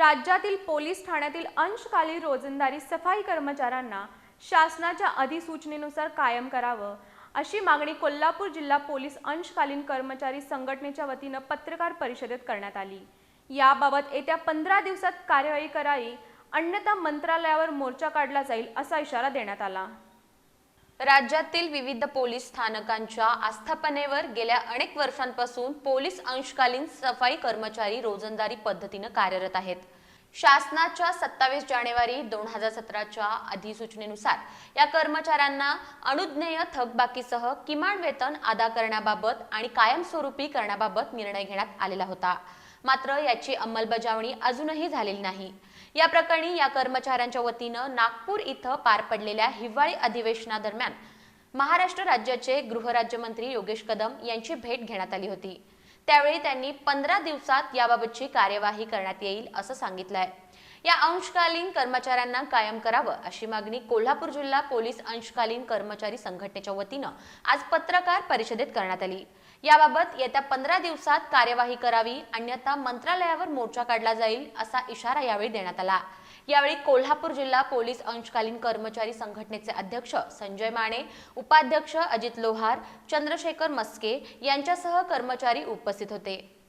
राज्यातील पोलीस ठाण्यातील अंशकालीन रोजंदारी सफाई कर्मचाऱ्यांना शासनाच्या अधिसूचनेनुसार कायम करावं अशी मागणी कोल्हापूर जिल्हा पोलीस अंशकालीन कर्मचारी संघटनेच्या वतीनं पत्रकार परिषदेत करण्यात आली. याबाबत येत्या पंधरा दिवसात कार्यवाही करावी अन्यथा मंत्रालयावर मोर्चा काढला जाईल असा इशारा देण्यात आला. राज्यातील विविध पोलीस स्थानकांच्या आस्थापनेवर गेल्या अनेक वर्षांपासून पोलीस अंशकालीन सफाई कर्मचारी रोजंदारी पद्धतीनं कार्यरत आहेत. शासनाच्या सत्तावीस जानेवारी दोन हजार सतराच्या अधिसूचनेनुसार या कर्मचाऱ्यांना अनुज्ञेय थकबाकीसह किमान वेतन अदा करण्याबाबत आणि कायमस्वरूपी करण्याबाबत निर्णय घेण्यात आलेला होता. मात्र याची अंमलबजावणी अजूनही झालेली नाही. या प्रकरणी या कर्मचाऱ्यांच्या वतीनं नागपूर इथं पार पडलेल्या हिवाळी अधिवेशनादरम्यान महाराष्ट्र राज्याचे गृहराज्यमंत्री योगेश कदम यांची भेट घेण्यात आली होती. त्यावेळी त्यांनी पंधरा दिवसात याबाबतची कार्यवाही करण्यात येईल असं सांगितलंय. या अंशकालीन कर्मचाऱ्यांना कायम करावं अशी मागणी कोल्हापूर जिल्हा पोलीस अंशकालीन कर्मचारी संघटनेच्या वतीनं आज पत्रकार परिषदेत करण्यात आली. याबाबत येत्या पंधरा दिवसात कार्यवाही करावी अन्यथा मंत्रालयावर मोर्चा काढला जाईल असा इशारा यावेळी देण्यात आला. यावेळी कोल्हापूर जिल्हा पोलीस अंशकालीन कर्मचारी संघटनेचे अध्यक्ष संजय माने उपाध्यक्ष अजित लोहार चंद्रशेखर मस्के यांच्यासह कर्मचारी उपस्थित होते.